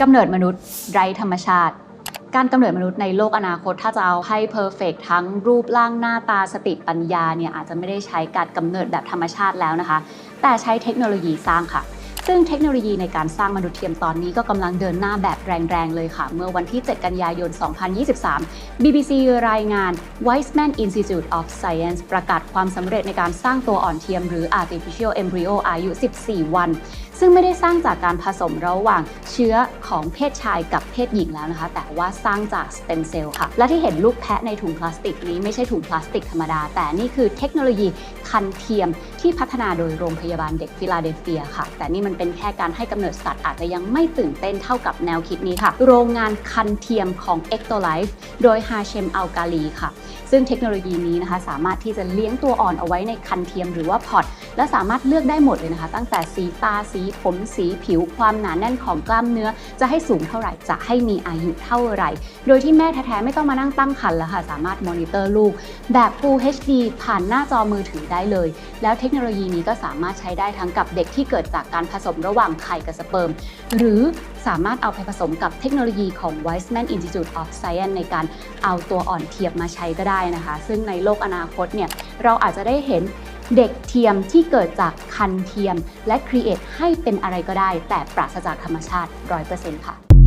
กำเนิดมนุษย์ไร้ธรรมชาติ การกำเนิดมนุษย์ในโลกอนาคต ถ้าจะเอาให้เพอร์เฟกทั้งรูปร่างหน้าตาสติปัญญาเนี่ยอาจจะไม่ได้ใช้การกำเนิดแบบธรรมชาติแล้วนะคะ แต่ใช้เทคโนโลยีสร้างค่ะซึ่งเทคโนโลยีในการสร้างมนุษย์เทียมตอนนี้ก็กำลังเดินหน้าแบบแรงๆ เลยค่ะ เมื่อวันที่ 7 กันยายน 2023 BBC รายงาน Weizmann Institute of Science ประกาศความสำเร็จในการสร้างตัวอ่อนเทียมหรือ artificial embryo อายุ 14 วัน ซึ่งไม่ได้สร้างจากการผสมระหว่างเชื้อของเพศชายกับเพศหญิงแล้วนะคะ แต่ว่าสร้างจากสเต็มเซลล์ค่ะ และที่เห็นลูกแพะในถุงพลาสติกนี้ไม่ใช่ถุงพลาสติกธรรมดา แต่นี่คือเทคโนโลยีคันเทียมที่พัฒนาโดยโรงพยาบาลเด็กฟิลาเดลเฟียค่ะ แต่นี่มันเป็นแค่การให้กำเนิดสัตว์อาจจะยังไม่ตื่นเต้นเท่ากับแนวคิดนี้ค่ะ โรงงานคันเทียมของ Ectolife โดยฮาเชมอัลกาลีค่ะ ซึ่งเทคโนโลยีนี้นะคะ สามารถที่จะเลี้ยงตัวอ่อนเอาไว้ในคันเทียมหรือว่าพอตและสามารถเลือกได้หมดเลยนะคะ ตั้งแต่สีตาสีผมสีผิวความหนาแน่นของกล้ามเนื้อ จะให้สูงเท่าไหร่จะให้มีอายุเท่าไหร่ โดยที่แม่แท้ๆไม่ต้องมานั่งตั้งครรภ์แล้วค่ะสามารถมอนิเตอร์ลูกแบบ Full HD ผ่านหน้าจอมือถือได้ได้เลย แล้วเทคโนโลยีนี้ก็สามารถใช้ได้ทั้งกับเด็กที่เกิดจากการผสมระหว่างไข่กับสเปิร์ม หรือสามารถเอาไปผสมกับเทคโนโลยีของ Weizmann Institute of Science ในการเอาตัวอ่อนเทียมมาใช้ก็ได้นะคะ ซึ่งในโลกอนาคตเนี่ยเราอาจจะได้เห็นเด็กเทียมที่เกิดจากคันเทียม และครีเอทให้เป็นอะไรก็ได้ แต่ปราศจากธรรมชาติ 100%ค่ะ